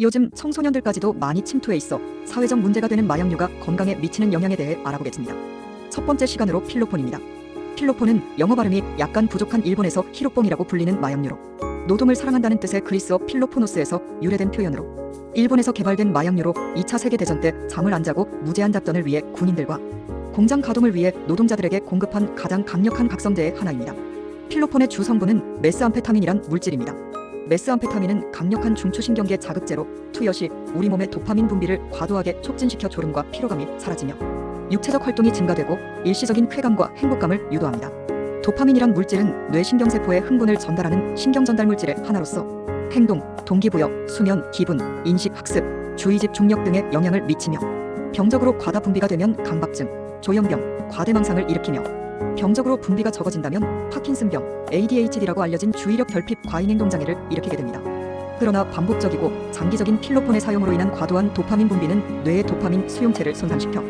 요즘 청소년들까지도 많이 침투해 있어 사회적 문제가 되는 마약류가 건강에 미치는 영향에 대해 알아보겠습니다. 첫 번째 시간으로 필로폰입니다. 필로폰은 영어 발음이 약간 부족한 일본에서 히로뽕이라고 불리는 마약류로 노동을 사랑한다는 뜻의 그리스어 필로포노스에서 유래된 표현으로 일본에서 개발된 마약류로 2차 세계대전 때 잠을 안 자고 무제한 작전을 위해 군인들과 공장 가동을 위해 노동자들에게 공급한 가장 강력한 각성제의 하나입니다. 필로폰의 주 성분은 메스암페타민이란 물질입니다. 메스암페타민은 강력한 중추신경계 자극제로 투여 시 우리 몸의 도파민 분비를 과도하게 촉진시켜 졸음과 피로감이 사라지며 육체적 활동이 증가되고 일시적인 쾌감과 행복감을 유도합니다. 도파민이란 물질은 뇌신경세포에 흥분을 전달하는 신경전달 물질의 하나로서 행동, 동기부여, 수면, 기분, 인식, 학습, 주의 집 중력 등에 영향을 미치며 병적으로 과다 분비가 되면 강박증, 조현병, 과대망상을 일으키며 병적으로 분비가 적어진다면 파킨슨병, ADHD라고 알려진 주의력 결핍 과잉 행동 장애를 일으키게 됩니다. 그러나 반복적이고 장기적인 필로폰의 사용으로 인한 과도한 도파민 분비는 뇌의 도파민 수용체를 손상시켜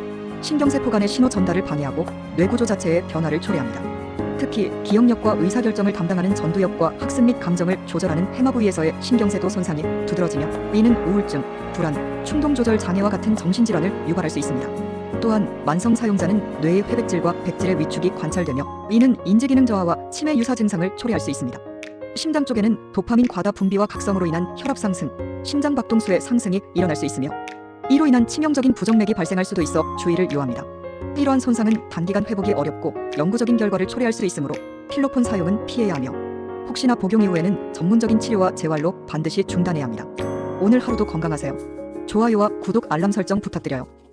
신경세포 간의 신호 전달을 방해하고 뇌구조 자체의 변화를 초래합니다. 특히 기억력과 의사결정을 담당하는 전두엽과 학습 및 감정을 조절하는 해마 부위에서의 신경세도 손상이 두드러지며 이는 우울증, 불안, 충동 조절 장애와 같은 정신질환을 유발할 수 있습니다. 또한 만성 사용자는 뇌의 회백질과 백질의 위축이 관찰되며 이는 인지기능 저하와 치매 유사 증상을 초래할 수 있습니다. 심장 쪽에는 도파민 과다 분비와 각성으로 인한 혈압 상승, 심장 박동수의 상승이 일어날 수 있으며 이로 인한 치명적인 부정맥이 발생할 수도 있어 주의를 요합니다. 이러한 손상은 단기간 회복이 어렵고 영구적인 결과를 초래할 수 있으므로 필로폰 사용은 피해야 하며 혹시나 복용 이후에는 전문적인 치료와 재활로 반드시 중단해야 합니다. 오늘 하루도 건강하세요. 좋아요와 구독 알람 설정 부탁드려요.